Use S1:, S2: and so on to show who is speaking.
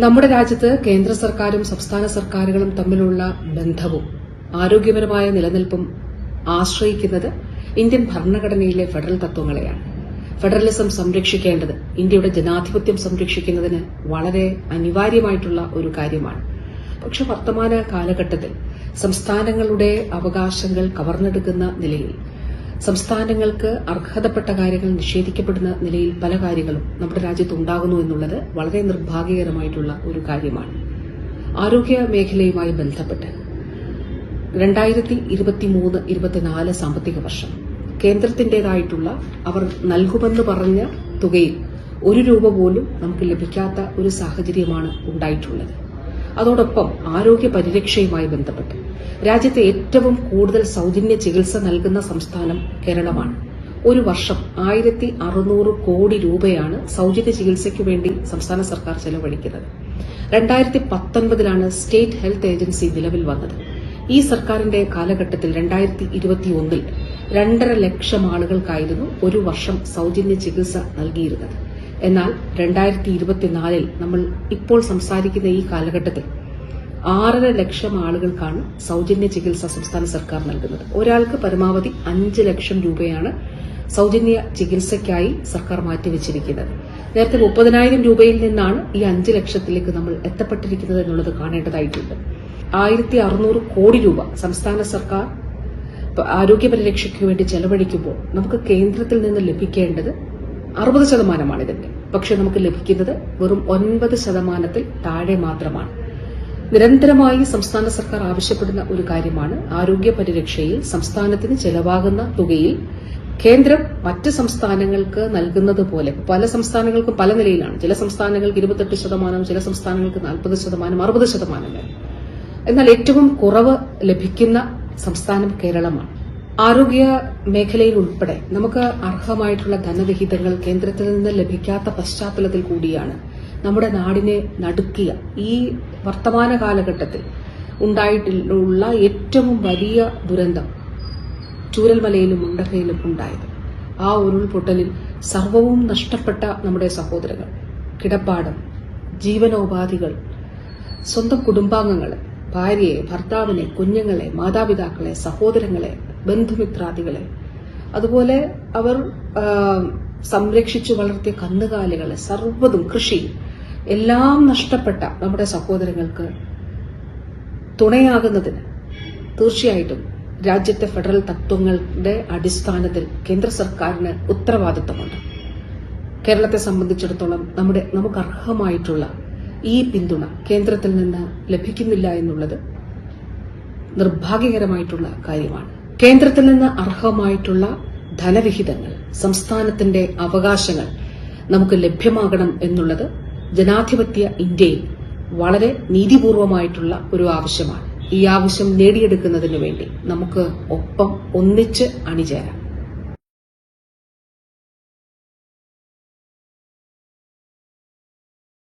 S1: നമ്മുടെ രാജ്യത്ത് കേന്ദ്ര സർക്കാരും സംസ്ഥാന സർക്കാരുകളും തമ്മിലുള്ള ബന്ധവും ആരോഗ്യപരമായ നിലനിൽപ്പും ആശ്രയിക്കുന്നത് ഇന്ത്യൻ ഭരണഘടനയിലെ ഫെഡറൽ തത്വങ്ങളെയാണ്. ഫെഡറലിസം സംരക്ഷിക്കേണ്ടത് ഇന്ത്യയുടെ ജനാധിപത്യം സംരക്ഷിക്കുന്നതിന് വളരെ അനിവാര്യമായിട്ടുള്ള ഒരു കാര്യമാണ്. പക്ഷെ വർത്തമാന കാലഘട്ടത്തിൽ സംസ്ഥാനങ്ങളുടെ അവകാശങ്ങൾ കവർന്നെടുക്കുന്ന നിലയിൽ സംസ്ഥാനങ്ങൾക്ക് അർഹതപ്പെട്ട കാര്യങ്ങൾ നിഷേധിക്കപ്പെടുന്ന നിലയിൽ പല കാര്യങ്ങളും നമ്മുടെ രാജ്യത്ത് ഉണ്ടാകുന്നു എന്നുള്ളത് വളരെ നിർഭാഗ്യകരമായിട്ടുള്ള ഒരു കാര്യമാണ്. ആരോഗ്യ മേഖലയുമായി ബന്ധപ്പെട്ട് രണ്ടായിരത്തി ഇരുപത്തിമൂന്ന് ഇരുപത്തിനാല് സാമ്പത്തിക വർഷം കേന്ദ്രത്തിന്റേതായിട്ടുള്ള അവർ നൽകുമെന്ന് പറഞ്ഞ തുകയിൽ ഒരു രൂപ പോലും നമുക്ക് ലഭിക്കാത്ത ഒരു സാഹചര്യമാണ് ഉണ്ടായിട്ടുള്ളത്. അതോടൊപ്പം ആരോഗ്യ പരിരക്ഷയുമായി ബന്ധപ്പെട്ട് രാജ്യത്തെ ഏറ്റവും കൂടുതൽ സൗജന്യ ചികിത്സ നൽകുന്ന സംസ്ഥാനം കേരളമാണ്. ഒരു വർഷം ആയിരത്തി അറുന്നൂറ് കോടി രൂപയാണ് സൗജന്യ ചികിത്സയ്ക്ക് വേണ്ടി സംസ്ഥാന സർക്കാർ ചെലവഴിക്കുന്നത്. രണ്ടായിരത്തി പത്തൊൻപതിലാണ് സ്റ്റേറ്റ് ഹെൽത്ത് ഏജൻസി നിലവിൽ വന്നത്. ഈ സർക്കാരിന്റെ കാലഘട്ടത്തിൽ രണ്ടായിരത്തി ഇരുപത്തിയൊന്നിൽ രണ്ടര ലക്ഷം ആളുകൾക്കായിരുന്നു ഒരു വർഷം സൌജന്യ ചികിത്സ നൽകിയിരുന്നത്. എന്നാൽ രണ്ടായിരത്തി ഇരുപത്തിനാലിൽ നമ്മൾ ഇപ്പോൾ സംസാരിക്കുന്ന ഈ കാലഘട്ടത്തിൽ ആറര ലക്ഷം ആളുകൾക്കാണ് സൗജന്യ ചികിത്സ സംസ്ഥാന സർക്കാർ നൽകുന്നത്. ഒരാൾക്ക് പരമാവധി അഞ്ച് ലക്ഷം രൂപയാണ് സൗജന്യ ചികിത്സയ്ക്കായി സർക്കാർ മാറ്റിവെച്ചിരിക്കുന്നത്. നേരത്തെ മുപ്പതിനായിരം രൂപയിൽ നിന്നാണ് ഈ അഞ്ച് ലക്ഷത്തിലേക്ക് നമ്മൾ എത്തപ്പെട്ടിരിക്കുന്നത് എന്നുള്ളത് കാണേണ്ടതായിട്ടുണ്ട്. ആയിരത്തി അറുന്നൂറ് കോടി രൂപ സംസ്ഥാന സർക്കാർ ആരോഗ്യ പരിരക്ഷയ്ക്ക് വേണ്ടി ചെലവഴിക്കുമ്പോൾ നമുക്ക് കേന്ദ്രത്തിൽ നിന്ന് ലഭിക്കേണ്ടത് അറുപത് ശതമാനമാണ് ഇതിന്റെ. പക്ഷെ നമുക്ക് ലഭിക്കുന്നത് വെറും ഒൻപത് ശതമാനത്തിൽ താഴെ മാത്രമാണ്. നിരന്തരമായി സംസ്ഥാന സർക്കാർ ആവശ്യപ്പെടുന്ന ഒരു കാര്യമാണ് ആരോഗ്യ പരിരക്ഷയിൽ സംസ്ഥാനത്തിന് ചെലവാകുന്ന തുകയിൽ കേന്ദ്രം മറ്റ് സംസ്ഥാനങ്ങൾക്ക് നൽകുന്നത് പോലെ പല സംസ്ഥാനങ്ങൾക്കും പല നിലയിലാണ്. ചില സംസ്ഥാനങ്ങൾക്ക് ഇരുപത്തെട്ട് ശതമാനം ചില സംസ്ഥാനങ്ങൾക്ക് നാൽപ്പത് ശതമാനം അറുപത് ശതമാനം എന്നാൽ ഏറ്റവും കുറവ് ലഭിക്കുന്ന സംസ്ഥാനം കേരളമാണ്. ആരോഗ്യ മേഖലയിൽ ഉൾപ്പെടെ നമുക്ക് അർഹമായിട്ടുള്ള ധനവിഹിതങ്ങൾ കേന്ദ്രത്തിൽ നിന്ന് ലഭിക്കാത്ത പശ്ചാത്തലത്തിൽ കൂടിയാണ് നമ്മുടെ നാടിനെ നടുക്കിയ ഈ വർത്തമാന കാലഘട്ടത്തിൽ ഉണ്ടായിട്ടുള്ള ഏറ്റവും വലിയ ദുരന്തം ചൂരൽമലയിലും മുണ്ടക്കയിലും ഉണ്ടായത്. ആ ഉരുൾപൊട്ടലിൽ സർവവും നഷ്ടപ്പെട്ട നമ്മുടെ സഹോദരങ്ങൾ കിടപ്പാടം ജീവനോപാധികൾ സ്വന്തം കുടുംബാംഗങ്ങളെ ഭാര്യയെ ഭർത്താവിനെ കുഞ്ഞുങ്ങളെ മാതാപിതാക്കളെ സഹോദരങ്ങളെ ബന്ധുമിത്രാദികളെ. അതുപോലെ അവർ സംരക്ഷിച്ചു വളർത്തിയ കന്നുകാലികളെ സർവതും കൃഷി എല്ലാം നഷ്ടപ്പെട്ട നമ്മുടെ സഹോദരങ്ങൾക്ക് തുണയാകുന്നതിന് തീർച്ചയായിട്ടും രാജ്യത്തെ ഫെഡറൽ തത്വങ്ങളുടെ അടിസ്ഥാനത്തിൽ കേന്ദ്ര സർക്കാരിന് ഉത്തരവാദിത്തമുണ്ട്. കേരളത്തെ സംബന്ധിച്ചിടത്തോളം നമ്മുടെ നമുക്ക് അർഹമായിട്ടുള്ള ഈ പിന്തുണ കേന്ദ്രത്തിൽ നിന്ന് ലഭിക്കുന്നില്ല എന്നുള്ളത് നിർഭാഗ്യകരമായിട്ടുള്ള കാര്യമാണ്. കേന്ദ്രത്തിൽ നിന്ന് അർഹമായിട്ടുള്ള ധനവിഹിതങ്ങൾ സംസ്ഥാനത്തിന്റെ അവകാശങ്ങൾ നമുക്ക് ലഭ്യമാകണം എന്നുള്ളത് ജനാധിപത്യ ഇന്ത്യയിൽ വളരെ നീതിപൂർവമായിട്ടുള്ള ഒരു ആവശ്യമാണ്. ഈ ആവശ്യം നേടിയെടുക്കുന്നതിനു വേണ്ടി നമുക്ക് ഒപ്പം ഒന്നിച്ച് അണിചേരാം.